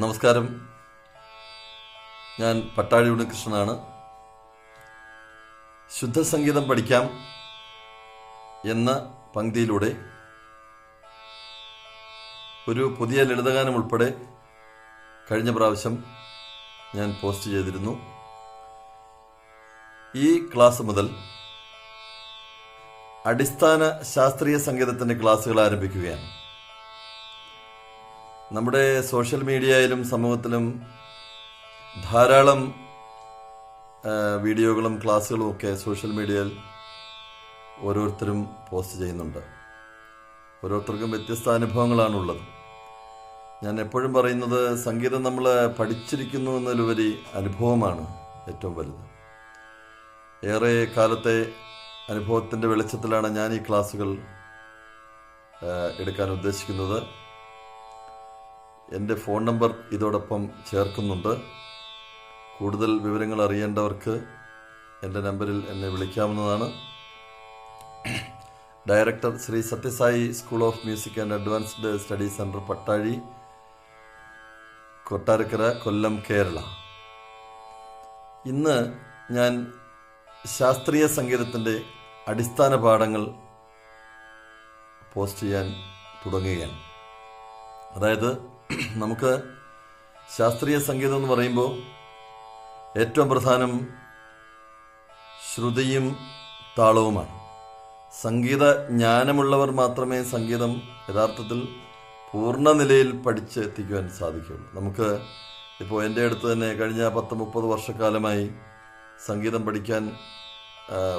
നമസ്കാരം. ഞാൻ പട്ടാഴി ഉണ്ണികൃഷ്ണനാണ് ശുദ്ധസംഗീതം പഠിക്കാം എന്ന പങ്ക്തിയിലൂടെ ഒരു പുതിയ ലളിതഗാനം ഉൾപ്പെടെ കഴിഞ്ഞ പ്രാവശ്യം ഞാൻ പോസ്റ്റ് ചെയ്തിരുന്നു. ഈ ക്ലാസ് മുതൽ അടിസ്ഥാന ശാസ്ത്രീയ സംഗീതത്തിന്റെ ക്ലാസ്സുകൾ ആരംഭിക്കുകയാണ്. നമ്മുടെ സോഷ്യൽ മീഡിയയിലും സമൂഹത്തിലും ധാരാളം വീഡിയോകളും ക്ലാസ്സുകളും ഒക്കെ സോഷ്യൽ മീഡിയയിൽ ഓരോരുത്തരും പോസ്റ്റ് ചെയ്യുന്നുണ്ട്. ഓരോരുത്തർക്കും വ്യത്യസ്ത അനുഭവങ്ങളാണുള്ളത്. ഞാൻ എപ്പോഴും പറയുന്നത് സംഗീതം നമ്മൾ പഠിച്ചിരിക്കുന്നു എന്നതിലുപരി അനുഭവമാണ് ഏറ്റവും വലുത്. ഏറെ കാലത്തെ അനുഭവത്തിന്റെ വെളിച്ചത്തിലാണ് ഞാൻ ഈ ക്ലാസ്സുകൾ എടുക്കാൻ ഉദ്ദേശിക്കുന്നത്. എന്റെ ഫോൺ നമ്പർ ഇതോടൊപ്പം ചേർക്കുന്നുണ്ട്. കൂടുതൽ വിവരങ്ങൾ അറിയേണ്ടവർക്ക് എന്റെ നമ്പറിൽ എന്നെ വിളിക്കാവുന്നതാണ്. Director Shri Sathya Sai school of music and advanced study centre Pattazhi Kottarakkara Kollam Kerala. ഇന്ന് ഞാൻ ശാസ്ത്രീയ സംഗീതത്തിന്റെ അടിസ്ഥാന പാഠങ്ങൾ പോസ്റ്റ് ചെയ്യാൻ തുടങ്ങുകയാണ്. അതായത് നമുക്ക് ശാസ്ത്രീയ സംഗീതം എന്ന് പറയുമ്പോൾ ഏറ്റവും പ്രധാനം ശ്രുതിയും താളവുമാണ്. സംഗീത ജ്ഞാനമുള്ളവർ മാത്രമേ സംഗീതം യഥാർത്ഥത്തിൽ പൂർണ നിലയിൽ പഠിച്ച് എത്തിക്കുവാൻ നമുക്ക് ഇപ്പോൾ എന്റെ അടുത്ത് തന്നെ കഴിഞ്ഞ പത്ത് മുപ്പത് വർഷക്കാലമായി സംഗീതം പഠിക്കാൻ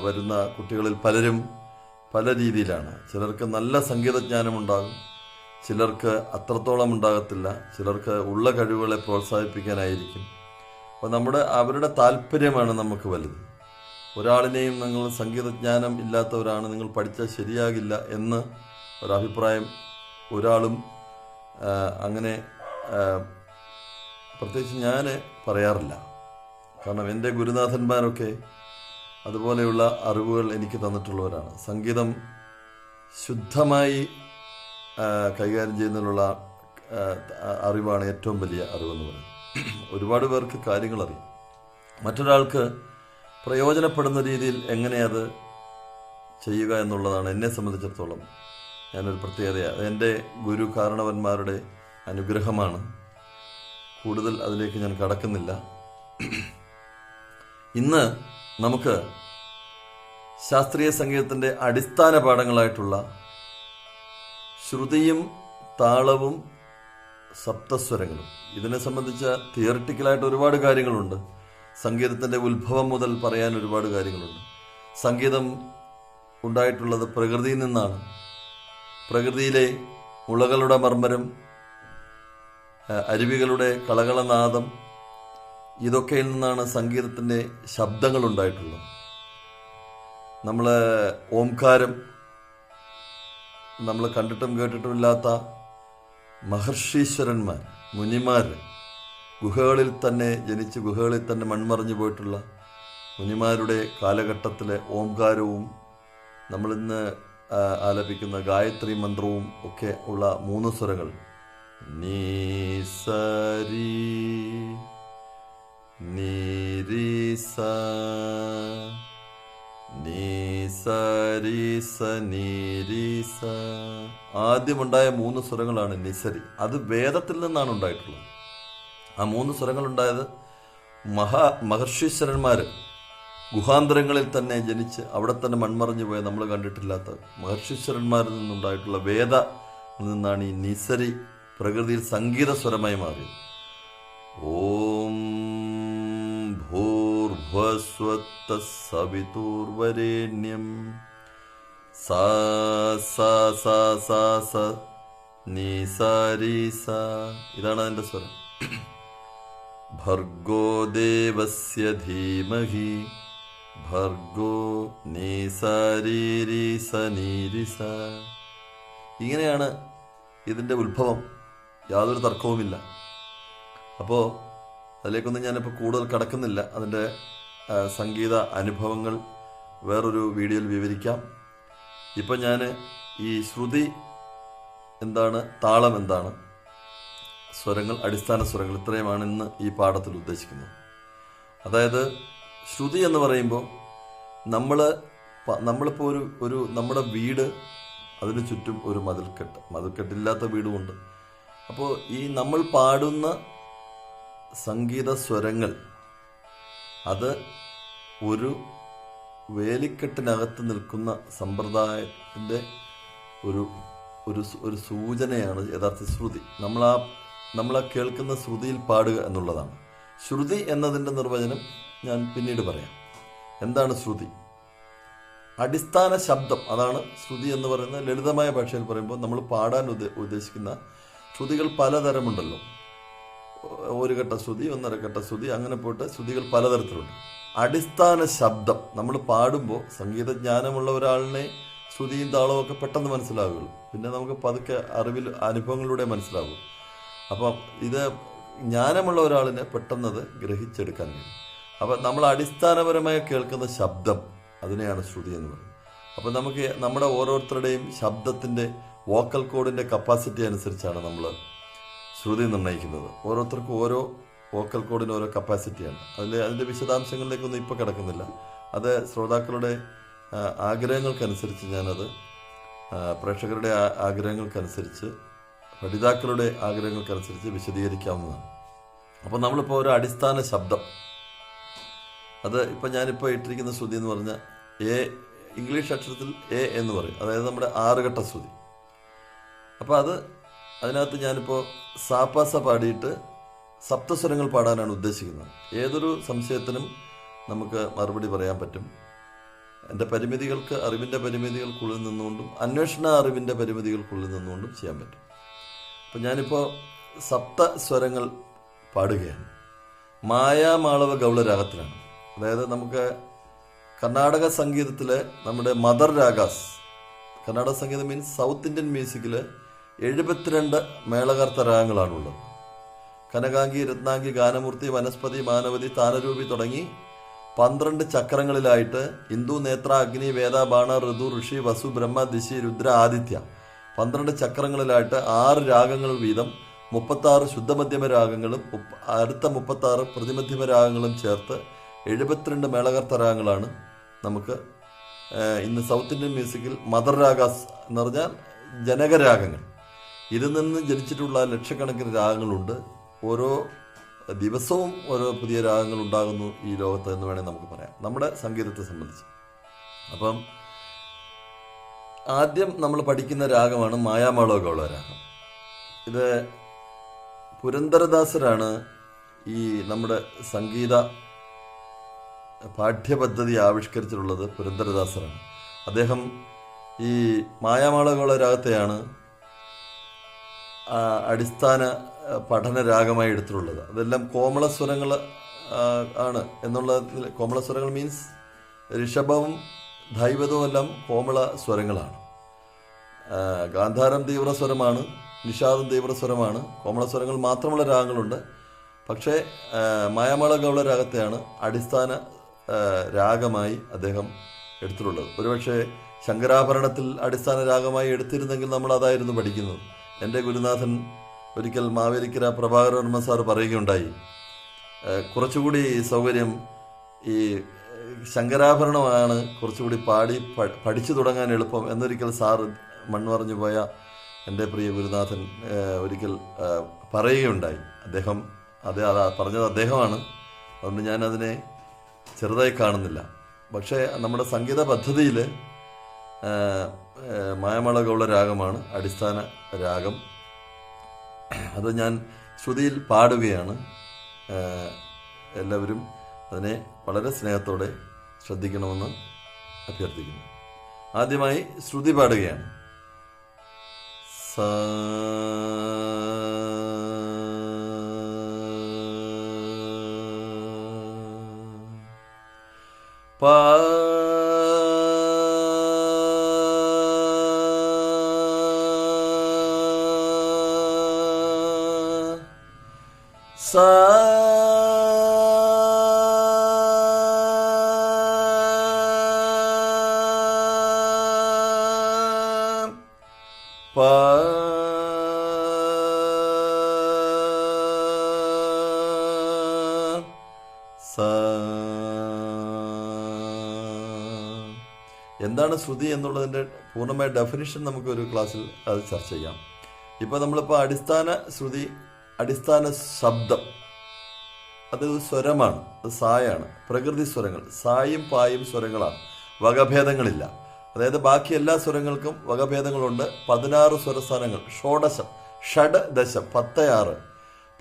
വരുന്ന കുട്ടികളിൽ പലരും പല രീതിയിലാണ്. ചിലർക്ക് നല്ല സംഗീതജ്ഞാനം ഉണ്ടാകും ചിലർക്ക് അത്രത്തോളം ഉണ്ടാകത്തില്ല. ചിലർക്ക് ഉള്ള കഴിവുകളെ പ്രോത്സാഹിപ്പിക്കാനായിരിക്കും. അപ്പോൾ നമ്മുടെ അവരുടെ താല്പര്യമാണ് നമുക്ക് വലുത്. ഒരാളിനെയും നിങ്ങൾ സംഗീതജ്ഞാനം ഇല്ലാത്തവരാണ് നിങ്ങൾ പഠിച്ചാൽ ശരിയാകില്ല എന്ന് ഒരഭിപ്രായം ഒരാളും അങ്ങനെ പ്രത്യേകിച്ച് ഞാൻ പറയാറില്ല. കാരണം എന്റെ ഗുരുനാഥന്മാരൊക്കെ അതുപോലെയുള്ള അറിവുകൾ എനിക്ക് തന്നിട്ടുള്ളവരാണ്. സംഗീതം ശുദ്ധമായി കൈകാര്യം ചെയ്യുന്നതിനുള്ള അറിവാണ് ഏറ്റവും വലിയ അറിവെന്ന് പറയുന്നത്. ഒരുപാട് പേർക്ക് കാര്യങ്ങൾ അറിയാം മറ്റൊരാൾക്ക് പ്രയോജനപ്പെടുന്ന രീതിയിൽ എങ്ങനെ അത് ചെയ്യുക എന്നുള്ളതാണ് എന്നെ സംബന്ധിച്ചിടത്തോളം ഞാനൊരു പ്രത്യേകതയാണ് എന്റെ ഗുരു കാരണവന്മാരുടെ അനുഗ്രഹമാണ്. കൂടുതൽ അതിലേക്ക് ഞാൻ കടക്കുന്നില്ല. ഇന്ന് നമുക്ക് ശാസ്ത്രീയ സംഗീതത്തിന്റെ അടിസ്ഥാന പാഠങ്ങളായിട്ടുള്ള ശ്രുതിയും താളവും സപ്തസ്വരങ്ങളും. ഇതിനെ സംബന്ധിച്ച തിയറിറ്റിക്കലായിട്ട് ഒരുപാട് കാര്യങ്ങളുണ്ട്. സംഗീതത്തിന്റെ ഉത്ഭവം മുതൽ പറയാൻ ഒരുപാട് കാര്യങ്ങളുണ്ട്. സംഗീതം ഉണ്ടായിട്ടുള്ളത് പ്രകൃതിയിൽ നിന്നാണ്. പ്രകൃതിയിലെ മുളകളുടെ മർമ്മരം അരുവികളുടെ കളകളനാദം ഇതൊക്കെയിൽ നിന്നാണ് സംഗീതത്തിന്റെ ശബ്ദങ്ങൾ ഉണ്ടായിട്ടുള്ളത്. നമ്മൾ ഓംകാരം നമ്മൾ കണ്ടിട്ടും കേട്ടിട്ടും ഇല്ലാത്ത മഹർഷീശ്വരന്മാർ മുനിമാർ ഗുഹകളിൽ തന്നെ ജനിച്ച് ഗുഹകളിൽ തന്നെ മൺമറഞ്ഞു പോയിട്ടുള്ള മുനിമാരുടെ കാലഘട്ടത്തിലെ ഓംകാരവും നമ്മളിന്ന് ആലപിക്കുന്ന ഗായത്രി മന്ത്രവും ഒക്കെ ഉള്ള മൂന്ന് സ്വരങ്ങൾ. നീ സരി നീ ആദ്യമുണ്ടായ മൂന്ന് സ്വരങ്ങളാണ് നിസരി. അത് വേദത്തിൽ നിന്നാണ് ഉണ്ടായിട്ടുള്ളത്. ആ മൂന്ന് സ്വരങ്ങൾ ഉണ്ടായത് മഹാ മഹർഷീശ്വരന്മാർ ഗുഹാന്തരങ്ങളിൽ തന്നെ ജനിച്ച് അവിടെ തന്നെ മൺമറഞ്ഞു പോയ നമ്മൾ കണ്ടിട്ടില്ലാത്ത മഹർഷീശ്വരന്മാരിൽ നിന്നുണ്ടായിട്ടുള്ള വേദ നിന്നാണ് ഈ നിസരി പ്രകൃതിയിൽ സംഗീത സ്വരമായി മാറിയത്. ഓം ഭൂർഭസ്വത്ത സവിതൂർവരേണ്യം. സ സ സ സാ സ നീ സാ രീ ഇതാണ് അതിന്റെ സ്വരം. ഭർഗോ ദേവസ്യ ധീമഹി. ഭർഗോ നീ സരീരി സനീരി സ ഇങ്ങനെയാണ് ഇതിന്റെ ഉത്ഭവം. യാതൊരു തർക്കവുമില്ല. അപ്പോൾ അതിലേക്കൊന്നും ഞാനിപ്പോൾ കൂടുതൽ കടക്കുന്നില്ല. അതിന്റെ സംഗീത അനുഭവങ്ങൾ വേറൊരു വീഡിയോയിൽ വിവരിക്കാം. ഇപ്പം ഞാൻ ഈ ശ്രുതി എന്താണ് താളം എന്താണ് സ്വരങ്ങൾ അടിസ്ഥാന സ്വരങ്ങൾ ഇത്രയുമാണ് ഇന്ന് ഈ പാഠത്തിൽ ഉദ്ദേശിക്കുന്നത്. അതായത് ശ്രുതി എന്ന് പറയുമ്പോൾ നമ്മൾ നമ്മളിപ്പോൾ ഒരു ഒരു നമ്മുടെ വീട് അതിന് ചുറ്റും ഒരു മതിൽക്കെട്ട്. മതിൽക്കെട്ടില്ലാത്ത വീടുമുണ്ട്. അപ്പോൾ ഈ നമ്മൾ പാടുന്ന സംഗീത സ്വരങ്ങൾ അത് ഒരു വേലിക്കെട്ടിനകത്ത് നിൽക്കുന്ന സമ്പ്രദായത്തിന്റെ ഒരു ഒരു ഒരു സൂചനയാണ് യഥാർത്ഥ ശ്രുതി. നമ്മൾ ആ നമ്മൾ കേൾക്കുന്ന ശ്രുതിയിൽ പാടുക എന്നുള്ളതാണ്. ശ്രുതി എന്നതിന്റെ നിർവചനം ഞാൻ പിന്നീട് പറയാം. എന്താണ് ശ്രുതി? അടിസ്ഥാന ശബ്ദം. അതാണ് ശ്രുതി എന്ന് പറയുന്ന ലളിതമായ ഭാഷയിൽ പറയുമ്പോൾ നമ്മൾ പാടാൻ ഉദ്ദ- ഉദ്ദേശിക്കുന്ന ശ്രുതികൾ പലതരമുണ്ടല്ലോ. ഒരു ഘട്ട ശ്രുതി ഒന്നര ഘട്ട ശ്രുതി അങ്ങനെ പോയിട്ട് ശ്രുതികൾ പലതരത്തിലുണ്ട്. അടിസ്ഥാന ശബ്ദം നമ്മൾ പാടുമ്പോൾ സംഗീതജ്ഞാനമുള്ള ഒരാളിനെ ശ്രുതിയും താളവും ഒക്കെ പെട്ടെന്ന് മനസ്സിലാവുകയുള്ളൂ പിന്നെ നമുക്ക് പതുക്കെ അറിവിൽ അനുഭവങ്ങളിലൂടെ മനസ്സിലാവും അപ്പം ഇത് ജ്ഞാനമുള്ള ഒരാളിനെ പെട്ടെന്നത് ഗ്രഹിച്ചെടുക്കാൻ കഴിയും. അപ്പം നമ്മൾ അടിസ്ഥാനപരമായി കേൾക്കുന്ന ശബ്ദം അതിനെയാണ് ശ്രുതി എന്ന് പറയുന്നത്. അപ്പം നമുക്ക് നമ്മുടെ ഓരോരുത്തരുടെയും ശബ്ദത്തിന്റെ വോക്കൽ കോഡിന്റെ കപ്പാസിറ്റി അനുസരിച്ചാണ് നമ്മൾ ശ്രുതി നിർണയിക്കുന്നത്. ഓരോരുത്തർക്കും ഓരോ വോക്കൽ കോഡിന് ഓരോ കപ്പാസിറ്റിയാണ്. അതിൽ അതിന്റെ വിശദാംശങ്ങളിലേക്കൊന്നും ഇപ്പോൾ കിടക്കുന്നില്ല. അത് ശ്രോതാക്കളുടെ ആഗ്രഹങ്ങൾക്കനുസരിച്ച് ഞാനത് പ്രേക്ഷകരുടെ ആഗ്രഹങ്ങൾക്കനുസരിച്ച് പഠിതാക്കളുടെ ആഗ്രഹങ്ങൾക്കനുസരിച്ച് വിശദീകരിക്കാവുന്നതാണ്. അപ്പോൾ നമ്മളിപ്പോൾ ഒരു അടിസ്ഥാന ശബ്ദം. അത് ഇപ്പം ഞാനിപ്പോൾ ഇട്ടിരിക്കുന്ന ശ്രുതി എന്ന് പറഞ്ഞാൽ എ ഇംഗ്ലീഷ് അക്ഷരത്തിൽ എ എന്ന് പറയും. അതായത് നമ്മുടെ ആറുഘട്ട ശ്രുതി. അപ്പോൾ അത് അതിനകത്ത് ഞാനിപ്പോൾ സാപ്പാസ പാടിയിട്ട് സപ്തസ്വരങ്ങൾ പാടാനാണ് ഉദ്ദേശിക്കുന്നത്. ഏതൊരു സംശയത്തിനും നമുക്ക് മറുപടി പറയാൻ പറ്റും. എന്റെ പരിമിതികൾക്ക് അറിവിന്റെ പരിമിതികൾക്കുള്ളിൽ നിന്നുകൊണ്ടും അന്വേഷണ അറിവിന്റെ പരിമിതികൾക്കുള്ളിൽ നിന്നുകൊണ്ടും ചെയ്യാൻ പറ്റും. അപ്പം ഞാനിപ്പോൾ സപ്ത സ്വരങ്ങൾ പാടുകയാണ്. മായാമാളവ ഗൗള രാഗത്തിലാണ് അതായത് നമുക്ക് കർണാടക സംഗീതത്തിലെ നമ്മുടെ മദർ രാഗാസ് കർണാടക സംഗീതം മീൻസ് സൗത്ത് ഇന്ത്യൻ മ്യൂസിക്കിൽ എഴുപത്തിരണ്ട് മേളകർത്ത രാഗങ്ങളാണുള്ളത് കനകാംഗി രത്നാംഗി ഗാനമൂർത്തി വനസ്പതി മാനവതി താനരൂപി തുടങ്ങി പന്ത്രണ്ട് ചക്രങ്ങളിലായിട്ട് ഹിന്ദു നേത്ര അഗ്നി വേദ ബാണ ഋതു ഋഷി വസു ബ്രഹ്മ ദിശി രുദ്ര ആദിത്യ. പന്ത്രണ്ട് ചക്രങ്ങളിലായിട്ട് ആറ് രാഗങ്ങൾ വീതം മുപ്പത്താറ് ശുദ്ധമധ്യമ രാഗങ്ങളും അടുത്ത മുപ്പത്താറ് പ്രതിമധ്യമ രാഗങ്ങളും ചേർത്ത് എഴുപത്തിരണ്ട് മേളകർത്ത രാഗങ്ങളാണ് നമുക്ക് ഇന്ന് സൗത്ത് ഇന്ത്യൻ മ്യൂസിക്കിൽ മദർ രാഗാസ് എന്ന് പറഞ്ഞാൽ ജനകരാഗങ്ങൾ. ഇതിൽ നിന്ന് ജനിച്ചിട്ടുള്ള ലക്ഷക്കണക്കിന് രാഗങ്ങളുണ്ട്. ഓരോ ദിവസവും ഓരോ പുതിയ രാഗങ്ങൾ ഉണ്ടാകുന്നു ഈ ലോകത്ത് എന്ന് വേണേൽ നമുക്ക് പറയാം. നമ്മുടെ സംഗീതത്തെ സംബന്ധിച്ച്. അപ്പം ആദ്യം നമ്മൾ പഠിക്കുന്ന രാഗമാണ് മായാമാളോ രാഗം. ഇത് പുരന്ദരദാസരാണ് ഈ നമ്മുടെ സംഗീത പാഠ്യപദ്ധതി ആവിഷ്കരിച്ചിട്ടുള്ളത് പുരന്ദരദാസരാണ്. അദ്ദേഹം ഈ മായാമാളകോള രാഗത്തെയാണ് അടിസ്ഥാന പഠന രാഗമായി എടുത്തിട്ടുള്ളത്. അതെല്ലാം കോമളസ്വരങ്ങൾ ആണ്. എന്നുള്ള കോമള കോമളസ്വരങ്ങൾ മീൻസ് ഋഷഭവും ധൈവതവും എല്ലാം കോമള സ്വരങ്ങളാണ്. ഗാന്ധാരം തീവ്രസ്വരമാണ് നിഷാദം തീവ്രസ്വരമാണ് കോമളസ്വരങ്ങൾ മാത്രമുള്ള രാഗങ്ങളുണ്ട്. പക്ഷേ മായാമള ഗൗള രാഗത്തെയാണ് അടിസ്ഥാന രാഗമായി അദ്ദേഹം എടുത്തിട്ടുള്ളത്. ഒരുപക്ഷെ ശങ്കരാഭരണത്തിൽ അടിസ്ഥാന രാഗമായി എടുത്തിരുന്നെങ്കിൽ നമ്മൾ അതായിരുന്നു പഠിക്കുന്നത്. എന്റെ ഗുരുനാഥൻ ഒരിക്കൽ മാവേലിക്കര പ്രഭാകരവർമ്മ സാർ പറയുകയുണ്ടായി. കുറച്ചുകൂടി സൗകര്യം ഈ ശങ്കരാഭരണമാണ് കുറച്ചുകൂടി പാടി പഠിച്ചു തുടങ്ങാൻ എളുപ്പം എന്നൊരിക്കൽ സാറ് മൺമറഞ്ഞു പോയ എന്റെ പ്രിയ ഗുരുനാഥൻ ഒരിക്കൽ പറയുകയുണ്ടായി. അദ്ദേഹം അത് അതാ പറഞ്ഞത് അദ്ദേഹമാണ്. അതുകൊണ്ട് ഞാനതിനെ ചെറുതായി കാണുന്നില്ല. പക്ഷേ നമ്മുടെ സംഗീത പദ്ധതിയിൽ മായമള ഗൗള രാഗമാണ് അടിസ്ഥാന രാഗം. അത് ഞാൻ ശ്രുതിയിൽ പാടുകയാണ്. എല്ലാവരും അതിനെ വളരെ സ്നേഹത്തോടെ ശ്രദ്ധിക്കണമെന്ന് അഭ്യർത്ഥിക്കുന്നു. ആദ്യമായി ശ്രുതി പാടുകയാണ്. സ പ എന്താണ് ശ്രുതി എന്നുള്ളതിന്റെ പൂർണമായ ഡെഫിനിഷൻ നമുക്ക് ഒരു ക്ലാസ്സിൽ അത് ചർച്ച ചെയ്യാം. ഇപ്പോൾ നമ്മളിപ്പോൾ അടിസ്ഥാന ശ്രുതി അടിസ്ഥാന ശബ്ദം. അത് സ്വരമാണ് അത് സായാണ്. പ്രകൃതി സ്വരങ്ങൾ സായും പായും സ്വരങ്ങളാണ്. വകഭേദങ്ങളില്ല. അതായത് ബാക്കി എല്ലാ സ്വരങ്ങൾക്കും വകഭേദങ്ങളുണ്ട്. പതിനാറ് സ്വരസ്ഥാനങ്ങൾ ഷോഡശം ഷഡ് ദശം പത്ത് ആറ്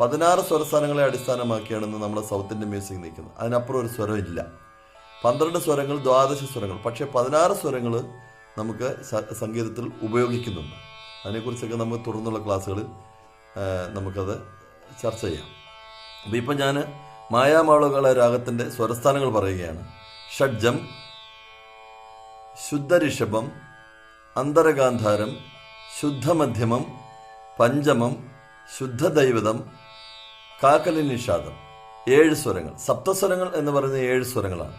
പതിനാറ് സ്വരസ്ഥാനങ്ങളെ അടിസ്ഥാനമാക്കിയാണ് ഇന്ന് നമ്മുടെ സൗത്ത് ഇന്ത്യൻ മ്യൂസിക് നിൽക്കുന്നത്. അതിനപ്പുറം ഒരു സ്വരം ഇല്ല. പന്ത്രണ്ട് സ്വരങ്ങൾ ദ്വാദശ സ്വരങ്ങൾ. പക്ഷേ പതിനാറ് സ്വരങ്ങൾ നമുക്ക് സംഗീതത്തിൽ ഉപയോഗിക്കുന്നുണ്ട്. അതിനെക്കുറിച്ചൊക്കെ നമുക്ക് തുടർന്നുള്ള ക്ലാസ്സുകളിൽ നമുക്കത് ചർച്ച ചെയ്യാം. അപ്പോൾ ഇപ്പം ഞാൻ മായാമാളുകളെ രാഗത്തിന്റെ സ്വരസ്ഥാനങ്ങൾ പറയുകയാണ്. ഷഡ്ജം ശുദ്ധരിഷഭം അന്തരഗാന്ധാരം ശുദ്ധമധ്യമം പഞ്ചമം ശുദ്ധദൈവതം കാക്കലി നിഷാദം ഏഴ് സ്വരങ്ങൾ. സപ്തസ്വരങ്ങൾ എന്ന് പറയുന്ന ഏഴ് സ്വരങ്ങളാണ്.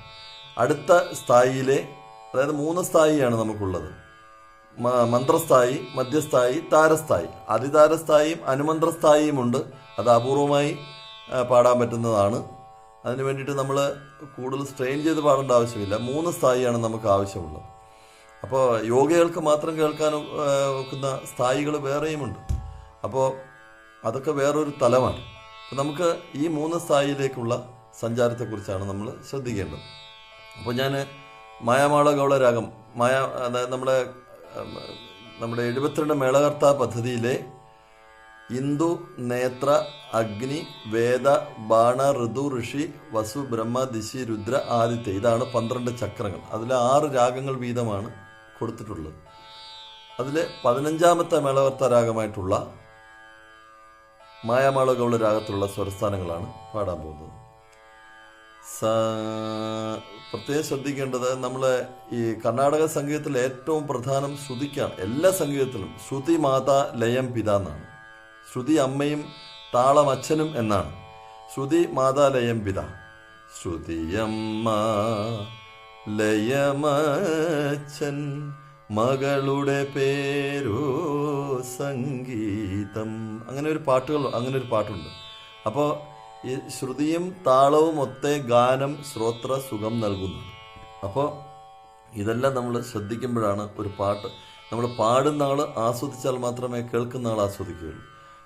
അടുത്ത സ്ഥായിയിലെ അതായത് മൂന്ന് സ്ഥായിയാണ് നമുക്കുള്ളത്. മന്ത്രസ്ഥായി മധ്യസ്ഥായി താരസ്ഥായി. അതിതാരസ്ഥായിയും അനുമന്ത്രസ്ഥായിയും ഉണ്ട്. അത് അപൂർവമായി പാടാൻ പറ്റുന്നതാണ്. അതിന് വേണ്ടിയിട്ട് നമ്മൾ കൂടുതൽ സ്ട്രെയിൻ ചെയ്ത് പാടേണ്ട ആവശ്യമില്ല. മൂന്ന് സ്ഥായിയാണ് നമുക്ക് ആവശ്യമുള്ളത്. അപ്പോൾ യോഗകൾക്ക് മാത്രം കേൾക്കാൻ വെക്കുന്ന സ്ഥായികൾ വേറെയുമുണ്ട്. അപ്പോൾ അതൊക്കെ വേറൊരു തലമാണ്. നമുക്ക് ഈ മൂന്ന് സ്ഥായിയിലേക്കുള്ള സഞ്ചാരത്തെക്കുറിച്ചാണ് നമ്മൾ ശ്രദ്ധിക്കേണ്ടത്. അപ്പോൾ ഞാൻ മായാമാള ഗൗളരാഗം മായ അതായത് നമ്മുടെ നമ്മുടെ എഴുപത്തിരണ്ട് മേളകർത്ത പദ്ധതിയിലെ ഇന്ദു നേത്ര അഗ്നി വേദ ബാണ ഋതു ഋഷി വസു ബ്രഹ്മ ദിശി രുദ്ര ആദിത്യ ഇതാണ് പന്ത്രണ്ട് ചക്രങ്ങൾ. അതിൽ ആറ് രാഗങ്ങൾ വീതമാണ് കൊടുത്തിട്ടുള്ളത്. അതിൽ പതിനഞ്ചാമത്തെ മേളകർത്ത രാഗമായിട്ടുള്ള മായാമാള ഗൗള രാഗത്തിലുള്ള സ്വരസ്ഥാനങ്ങളാണ് പാടാൻ പോകുന്നത്. പ്രത്യേകം ശ്രദ്ധിക്കേണ്ടത് നമ്മൾ ഈ കർണാടക സംഗീതത്തിൽ ഏറ്റവും പ്രധാനം ശ്രുതിക്കാണ്. എല്ലാ സംഗീതത്തിലും ശ്രുതി മാതാ ലയം പിത എന്നാണ്. ശ്രുതി അമ്മയും താളം അച്ഛനും എന്നാണ്. ശ്രുതി മാതാ ലയം പിത. ശ്രുതിയമ്മ ലയമച്ഛൻ മകളുടെ പേരോ സംഗീതം. അങ്ങനെ ഒരു പാട്ടുകൾ അങ്ങനെ ഒരു പാട്ടുണ്ട്. അപ്പോൾ ഈ ശ്രുതിയും താളവും ഒത്തേ ഗാനം ശ്രോത്ര സുഖം നൽകുന്നു. അപ്പോൾ ഇതെല്ലാം നമ്മൾ ശ്രദ്ധിക്കുമ്പോഴാണ് ഒരു പാട്ട്. നമ്മൾ പാടുന്ന ആൾ ആസ്വദിച്ചാൽ മാത്രമേ കേൾക്കുന്ന ആൾ ആസ്വദിക്കുകയുള്ളൂ.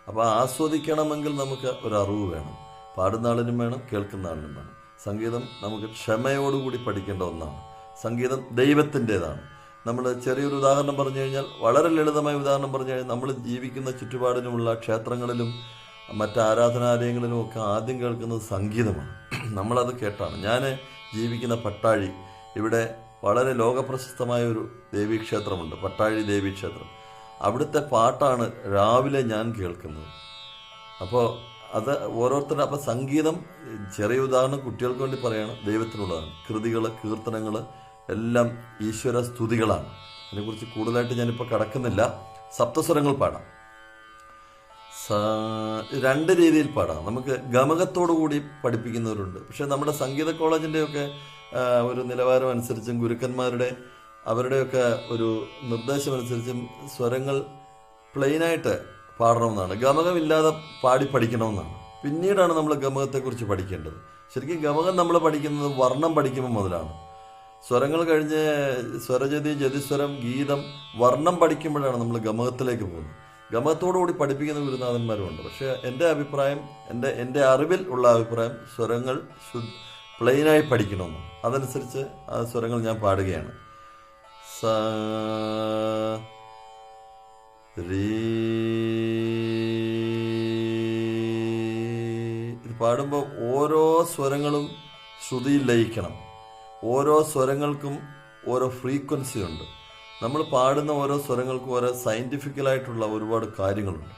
അപ്പോൾ ആസ്വദിക്കണമെങ്കിൽ നമുക്ക് ഒരു അറിവ് വേണം. പാടുന്ന ആളിനും വേണം കേൾക്കുന്ന ആളിനും വേണം. സംഗീതം നമുക്ക് ക്ഷമയോടുകൂടി പഠിക്കേണ്ട ഒന്നാണ്. സംഗീതം ദൈവത്തിന്റെതാണ്. നമ്മൾ ചെറിയൊരു ഉദാഹരണം പറഞ്ഞു കഴിഞ്ഞാൽ വളരെ ലളിതമായ ഉദാഹരണം പറഞ്ഞു കഴിഞ്ഞാൽ നമ്മൾ ജീവിക്കുന്ന ചുറ്റുപാടിനുമുള്ള ക്ഷേത്രങ്ങളിലും മറ്റ് ആരാധനാലയങ്ങളിലും ഒക്കെ ആദ്യം കേൾക്കുന്നത് സംഗീതമാണ്. നമ്മളത് കേട്ടാണ്. ഞാൻ ജീവിക്കുന്ന പട്ടാഴി ഇവിടെ വളരെ ലോകപ്രശസ്തമായ ഒരു ദേവീക്ഷേത്രമുണ്ട്. പട്ടാഴി ദേവീക്ഷേത്രം. അവിടുത്തെ പാട്ടാണ് രാവിലെ ഞാൻ കേൾക്കുന്നത്. അപ്പോൾ അത് ഓരോരുത്തരുടെ അപ്പം സംഗീതം ചെറിയ ഉദാഹരണം കുട്ടികൾക്ക് വേണ്ടി പറയണം ദൈവത്തിനുള്ളതാണ്. കൃതികൾ കീർത്തനങ്ങൾ എല്ലാം ഈശ്വര സ്തുതികളാണ്. അതിനെക്കുറിച്ച് കൂടുതലായിട്ട് ഞാനിപ്പോൾ കടക്കുന്നില്ല. സപ്തസ്വരങ്ങൾ പാടാം. രണ്ട് രീതിയിൽ പാടാം. നമുക്ക് ഗമകത്തോടു കൂടി പഠിപ്പിക്കുന്നവരുണ്ട്. പക്ഷെ നമ്മുടെ സംഗീത കോളേജിന്റെയൊക്കെ ഒരു നിലവാരം അനുസരിച്ചും ഗുരുക്കന്മാരുടെ അവരുടെയൊക്കെ ഒരു നിർദ്ദേശം അനുസരിച്ചും സ്വരങ്ങൾ പ്ലെയിനായിട്ട് പാടണമെന്നാണ്. ഗമകമില്ലാതെ പാടി പഠിക്കണമെന്നാണ്. പിന്നീടാണ് നമ്മൾ ഗമകത്തെക്കുറിച്ച് പഠിക്കേണ്ടത്. ശരിക്കും ഗമകം നമ്മൾ പഠിക്കുന്നത് വർണം പഠിക്കുമ്പോൾ മുതലാണ്. സ്വരങ്ങൾ കഴിഞ്ഞ് സ്വരജതി ജതിസ്വരം ഗീതം വർണം പഠിക്കുമ്പോഴാണ് നമ്മൾ ഗമകത്തിലേക്ക് പോകുന്നത്. ഗമകത്തോടുകൂടി പഠിപ്പിക്കുന്ന ഗുരുനാഥന്മാരുമുണ്ട് പക്ഷേ എന്റെ അഭിപ്രായം എന്റെ എന്റെ അറിവിൽ ഉള്ള അഭിപ്രായം സ്വരങ്ങൾ പ്ലെയിനായി പഠിക്കണമെന്ന്. അതനുസരിച്ച് ആ സ്വരങ്ങൾ ഞാൻ പാടുകയാണ്. സ ഇത് പാടുമ്പോൾ ഓരോ സ്വരങ്ങളും ശ്രുതിയിൽ ലയിക്കണം. ഓരോ സ്വരങ്ങൾക്കും ഓരോ ഫ്രീക്വൻസി ഉണ്ട്. നമ്മൾ പാടുന്ന ഓരോ സ്വരങ്ങൾക്കും ഓരോ സയന്റിഫിക്കലായിട്ടുള്ള ഒരുപാട് കാര്യങ്ങളുണ്ട്.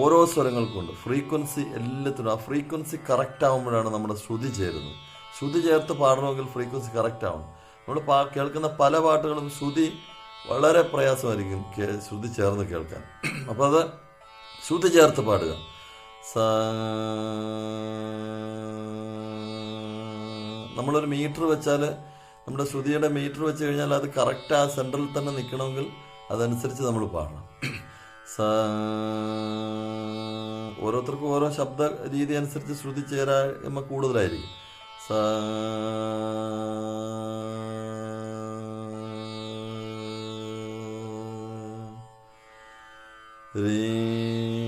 ഓരോ സ്വരങ്ങൾക്കും ഉണ്ട് ഫ്രീക്വൻസി എല്ലാത്തിനും ആ ഫ്രീക്വൻസി കറക്റ്റ് ആകുമ്പോഴാണ് നമ്മുടെ ശ്രുതി ചേരുന്നത്. ശ്രുതി ചേർത്ത് പാടണമെങ്കിൽ ഫ്രീക്വൻസി കറക്റ്റ് ആവണം. നമ്മൾ പാ കേൾക്കുന്ന പല പാട്ടുകളും ശ്രുതി വളരെ പ്രയാസമായിരിക്കും ശ്രുതി ചേർന്ന് കേൾക്കാൻ. അപ്പോൾ അത് ശ്രുതി ചേർത്ത് പാടുക. സ നമ്മളൊരു മീറ്റർ വെച്ചാൽ നമ്മുടെ ശ്രുതിയുടെ മീറ്റർ വെച്ച് കഴിഞ്ഞാൽ അത് കറക്റ്റ് ആ സെന്ററിൽ തന്നെ നിൽക്കണമെങ്കിൽ അതനുസരിച്ച് നമ്മൾ പാടണം. ഓരോരുത്തർക്കും ഓരോ ശബ്ദ രീതി അനുസരിച്ച് ശ്രുതി ചേരാമ കൂടുതലായിരിക്കും. സ രീ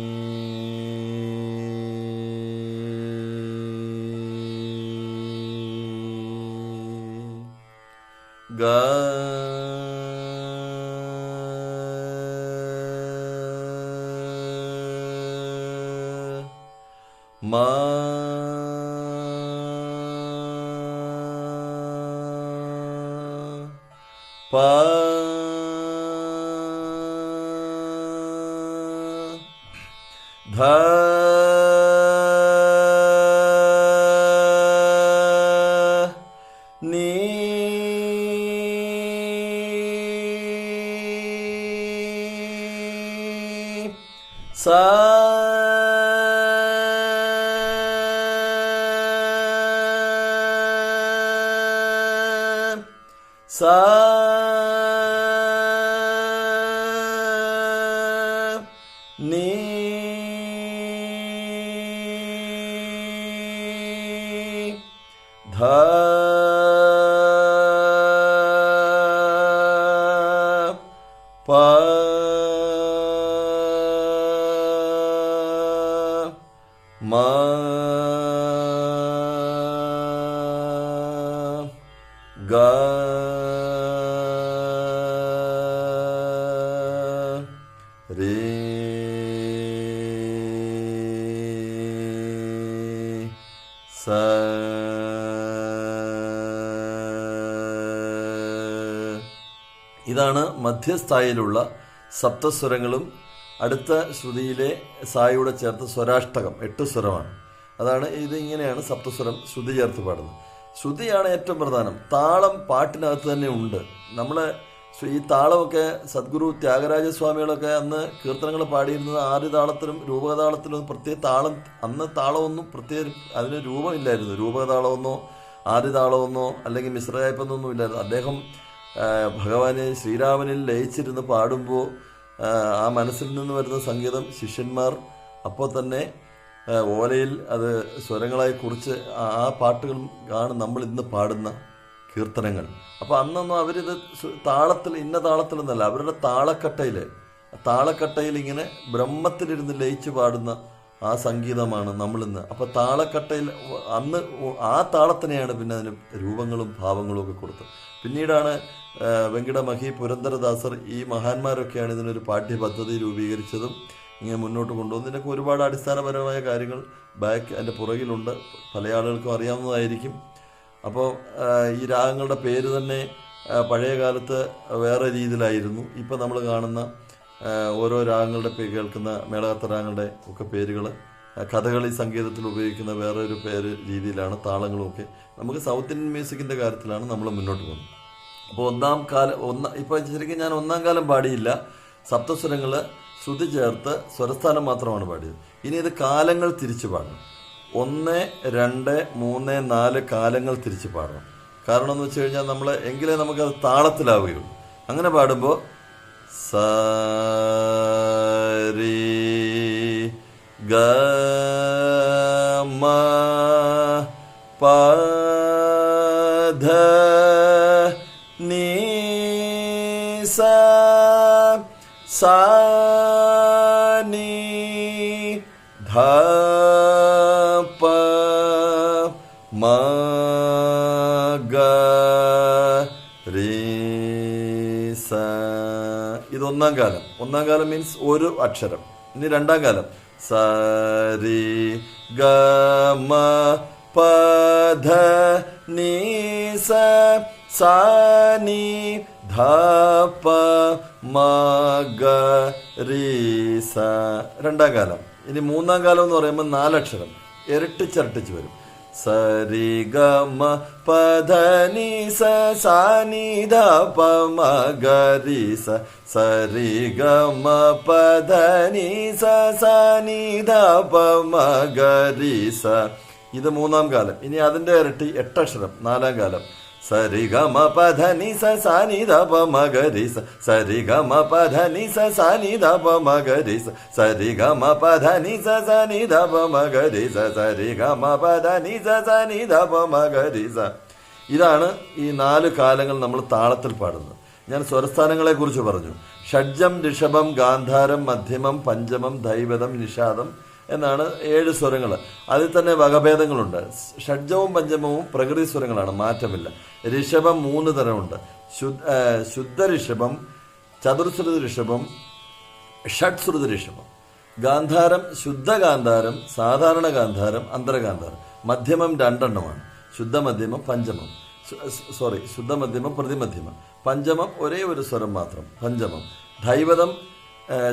ग प ധ മധ്യസ്ഥായിലുള്ള സപ്തസ്വരങ്ങളും അടുത്ത ശ്രുതിയിലെ സായിയുടെ ചേർത്ത് സ്വരാഷ്ടകം എട്ട് സ്വരമാണ്. അതാണ് ഇത് ഇങ്ങനെയാണ് സപ്തസ്വരം ശ്രുതി ചേർത്ത് പാടുന്നത്. ശ്രുതിയാണ് ഏറ്റവും പ്രധാനം. താളം പാട്ടിനകത്ത് തന്നെ ഉണ്ട്. നമ്മൾ ഈ താളമൊക്കെ സദ്ഗുരു ത്യാഗരാജസ്വാമികളൊക്കെ അന്ന് കീർത്തനങ്ങൾ പാടിയിരുന്നത് ആദ്യ താളത്തിലും രൂപകതാളത്തിലും പ്രത്യേക താളം അന്ന് താളമൊന്നും പ്രത്യേക അതിന് രൂപമില്ലായിരുന്നു. രൂപകതാളമെന്നോ ആദ്യ താളമെന്നോ അല്ലെങ്കിൽ മിശ്രയായ്പെന്നൊന്നും ഇല്ലായിരുന്നു. അദ്ദേഹം ഭഗവാനെ ശ്രീരാമനിൽ ലയിച്ചിരുന്ന് പാടുമ്പോൾ ആ മനസ്സിൽ നിന്ന് വരുന്ന സംഗീതം ശിഷ്യന്മാർ അപ്പോൾ തന്നെ ഓലയിൽ അത് സ്വരങ്ങളായി കുറിച്ച് ആ- പാട്ടുകൾ ആണ് നമ്മൾ ഇന്ന് പാടുന്ന കീർത്തനങ്ങൾ. അപ്പോൾ അന്നൊന്നും അവരിത് താളത്തിൽ ഇന്ന താളത്തിലൊന്നല്ല അവരുടെ താളക്കട്ടയിൽ താളക്കട്ടയിൽ ഇങ്ങനെ ബ്രഹ്മത്തിലിരുന്ന് ലയിച്ച് പാടുന്ന ആ സംഗീതമാണ് നമ്മളിന്ന്. അപ്പോൾ താളക്കട്ടയിൽ അന്ന് ആ താളത്തിനെയാണ് പിന്നെ അതിന് രൂപങ്ങളും ഭാവങ്ങളും ഒക്കെ കൊടുത്തത്. പിന്നീടാണ് വെങ്കിട വെങ്കിടമഹി പുരന്ദരദാസർ ഈ മഹാന്മാരൊക്കെയാണ് ഇതിനൊരു പാഠ്യപദ്ധതി രൂപീകരിച്ചതും ഇങ്ങനെ മുന്നോട്ട് കൊണ്ടുവന്നു ഇതിനൊക്കെ ഒരുപാട് അടിസ്ഥാനപരമായ കാര്യങ്ങൾ ബാക്ക് അതിന്റെ പുറകിലുണ്ട്. പല ആളുകൾക്കും അറിയാവുന്നതായിരിക്കും. അപ്പോൾ ഈ രാഗങ്ങളുടെ പേര് തന്നെ പഴയ കാലത്ത് വേറെ രീതിയിലായിരുന്നു. ഇപ്പം നമ്മൾ കാണുന്ന ഓരോ രാഗങ്ങളുടെ പേര് കേൾക്കുന്ന മേളകത്ത രാഗങ്ങളുടെ ഒക്കെ പേരുകൾ. കഥകളി സംഗീതത്തിൽ ഉപയോഗിക്കുന്ന വേറൊരു പേര് രീതിയിലാണ് താളങ്ങളുമൊക്കെ നമുക്ക് സൗത്ത് ഇന്ത്യൻ മ്യൂസിക്കിന്റെ കാര്യത്തിലാണ് നമ്മൾ മുന്നോട്ട് പോകുന്നത്. അപ്പോൾ ഒന്നാം കാലം ഒന്ന ഇപ്പോൾ ശരിക്കും ഞാൻ ഒന്നാം കാലം പാടിയില്ല. സപ്തസ്വരങ്ങൾ ശ്രുതി ചേർത്ത് സ്വരസ്ഥാനം മാത്രമാണ് പാടിയത്. ഇനി ഇത് കാലങ്ങൾ തിരിച്ചു പാടണം. ഒന്ന് രണ്ട് മൂന്ന് നാല് കാലങ്ങൾ തിരിച്ച് പാടണം. കാരണം എന്ന് വെച്ച് കഴിഞ്ഞാൽ നമ്മൾ എങ്കിലേ നമുക്കത് താളത്തിലാവുകയുള്ളൂ. അങ്ങനെ പാടുമ്പോൾ സ രി ഗ മ പ ധ നീ സ ഒന്നാം കാലം. ഒന്നാം കാലം മീൻസ് ഒരു അക്ഷരം. ഇനി രണ്ടാം കാലം. സരി ഗ മ പ ധ നീ സ സ നീ ധ പ മ ഗ സ. രണ്ടാം കാലം. ഇനി മൂന്നാം കാലം എന്ന് പറയുമ്പോൾ നാലക്ഷരം. ഇരട്ടിച്ചരട്ടിച്ച് വരും. സരി ഗമ പധനി സി ധ നി സ സ നി ധ പ മ ഗ രി സ സരി ഗമ പധനി സി ധ നി സ സ നി ധ പ മ ഗ രി സ ഇത് മൂന്നാം കാലം. ഇനി അതിന്റെ ഇരട്ടി എട്ടക്ഷരം നാലാം കാലം. സരി ഗമ പധ നി സ സാനി ധ പ മ ഗ രി സ സരി ഗമ പധ നി സ സാനി ധ പ മ ഗ രി സ സരി ഗമ പധ നി സ സാനി ധ പ മ ഗ രി സ സരി ഗമ പധ നി സ സാനി ധ പ മ ഗ രി സ ഇതാണ് ഈ നാല് കാലങ്ങൾ നമ്മൾ താളത്തിൽ പാടുന്നത്. ഞാൻ സ്വരസ്ഥാനങ്ങളെ കുറിച്ച് പറഞ്ഞു. ഷഡ്ജം ഋഷഭം ഗാന്ധാരം മധ്യമം പഞ്ചമം ദൈവതം നിഷാദം എന്നാണ് ഏഴ് സ്വരങ്ങൾ അതിൽ തന്നെ വകഭേദങ്ങളുണ്ട്. ഷഡ്ജവും പഞ്ചമവും പ്രകൃതി സ്വരങ്ങളാണ്. മാറ്റമില്ല. ഋഷഭം മൂന്ന് തരമുണ്ട്. ശുദ്ധ ഋഷഭം ചതുർശ്രുത ഋഷഭം ഷഡ്ശ്രുത ഋഷഭം. ഗാന്ധാരം ശുദ്ധ ഗാന്ധാരം സാധാരണ ഗാന്ധാരം അന്തരഗാന്ധാരം. മധ്യമം രണ്ടെണ്ണമാണ്. ശുദ്ധ മധ്യമം പഞ്ചമം സോറി ശുദ്ധ മധ്യമം പ്രതിമധ്യമം. പഞ്ചമം ഒരേ ഒരു സ്വരം മാത്രം. പഞ്ചമം. ദൈവതം ആ,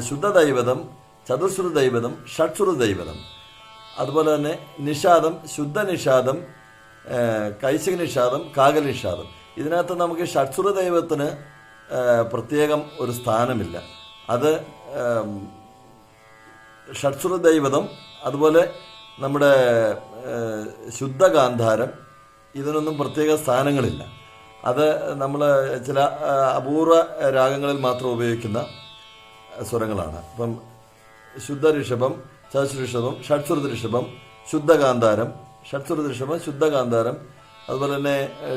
ശുദ്ധ ദൈവതം ചതുർശ്രുത ദൈവതം അതുപോലെ തന്നെ നിഷാദം ശുദ്ധ നിഷാദം കൈശിക നിഷാദം കാകൽ നിഷാദം. ഇതിനകത്ത് നമുക്ക് ഷഡ്സുര ദൈവത്തിന് പ്രത്യേകം ഒരു സ്ഥാനമില്ല. അത് ഷഡ്സുര ദൈവതം അതുപോലെ നമ്മുടെ ശുദ്ധ ഗാന്ധാരം ഇതിനൊന്നും പ്രത്യേക സ്ഥാനങ്ങളില്ല. അത് നമ്മൾ ചില അപൂർവ രാഗങ്ങളിൽ മാത്രം ഉപയോഗിക്കുന്ന സ്വരങ്ങളാണ്. ഇപ്പം ശുദ്ധ ഋഷഭം ചതുശ്ര ഋഷഭം ഷഡ്സുരത ഋഷഭം ശുദ്ധ ഗാന്ധാരം ഷഡ്സുരത ഋഷഭം ശുദ്ധ ഗാന്ധാരം അതുപോലെ തന്നെ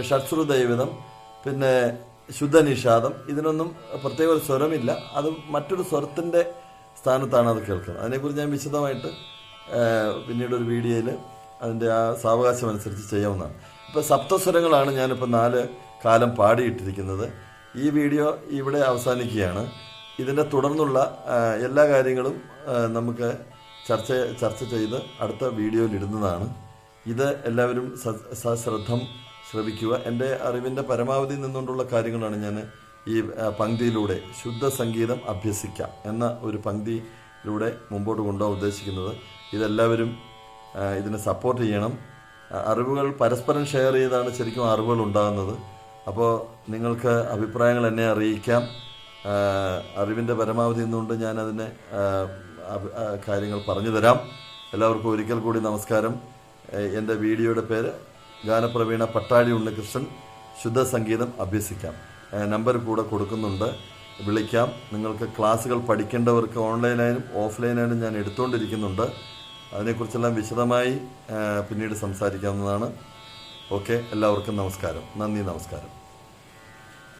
ഷഡ്സുരദൈവിതം ഷഡ്സുര പിന്നെ ശുദ്ധനിഷാദം. ഇതിനൊന്നും പ്രത്യേക ഒരു സ്വരമില്ല. അത് മറ്റൊരു സ്വരത്തിന്റെ സ്ഥാനത്താണ് അത് കേൾക്കുന്നത്. അതിനെക്കുറിച്ച് ഞാൻ വിശദമായിട്ട് പിന്നീട് ഒരു വീഡിയോയിൽ അതിന്റെ ആ സാവകാശം അനുസരിച്ച് ചെയ്യാവുന്നതാണ്. ഇപ്പോൾ സപ്തസ്വരങ്ങളാണ് ഞാനിപ്പോൾ നാല് കാലം പാടിയിട്ടിരിക്കുന്നത്. ഈ വീഡിയോ ഇവിടെ അവസാനിക്കുകയാണ്. ഇതിന്റെ തുടർന്നുള്ള എല്ലാ കാര്യങ്ങളും നമുക്ക് ചർച്ച ചർച്ച ചെയ്ത് അടുത്ത വീഡിയോയിൽ ഇടുന്നതാണ്. ഇത് എല്ലാവരും സശ്രദ്ധം ശ്രവിക്കുക. എന്റെ അറിവിന്റെ പരമാവധി നിന്നുകൊണ്ടുള്ള കാര്യങ്ങളാണ് ഞാൻ ഈ പങ്ക്തിയിലൂടെ ശുദ്ധ സംഗീതം അഭ്യസിക്കാം എന്ന ഒരു പങ്ക്തിയിലൂടെ മുമ്പോട്ട് കൊണ്ടുപോകാൻ ഉദ്ദേശിക്കുന്നത്. ഇതെല്ലാവരും ഇതിനെ സപ്പോർട്ട് ചെയ്യണം. അറിവുകൾ പരസ്പരം ഷെയർ ചെയ്താണ് ശരിക്കും അറിവുകൾ ഉണ്ടാകുന്നത്. അപ്പോൾ നിങ്ങൾക്ക് അഭിപ്രായങ്ങൾ എന്നെ അറിയിക്കാം. അറിവിന്റെ പരമാവധി നിന്നുകൊണ്ട് ഞാനതിനെ കാര്യങ്ങൾ പറഞ്ഞു തരാം. എല്ലാവർക്കും ഒരിക്കൽ കൂടി നമസ്കാരം. എന്റെ വീഡിയോയുടെ പേര് ഗാനപ്രവീണ പട്ടാഴി ഉണ്ണികൃഷ്ണൻ. ശുദ്ധ സംഗീതം അഭ്യസിക്കാം നമ്പർ കൂടെ കൊടുക്കുന്നുണ്ട്. വിളിക്കാം. നിങ്ങൾക്ക് ക്ലാസ്സുകൾ പഠിക്കേണ്ടവർക്ക് ഓൺലൈനായാലും ഓഫ്ലൈനായാലും ഞാൻ എടുത്തുകൊണ്ടിരിക്കുന്നുണ്ട് അതിനെക്കുറിച്ചെല്ലാം വിശദമായി പിന്നീട് സംസാരിക്കാവുന്നതാണ്. ഓക്കെ എല്ലാവർക്കും നമസ്കാരം. നന്ദി നമസ്കാരം.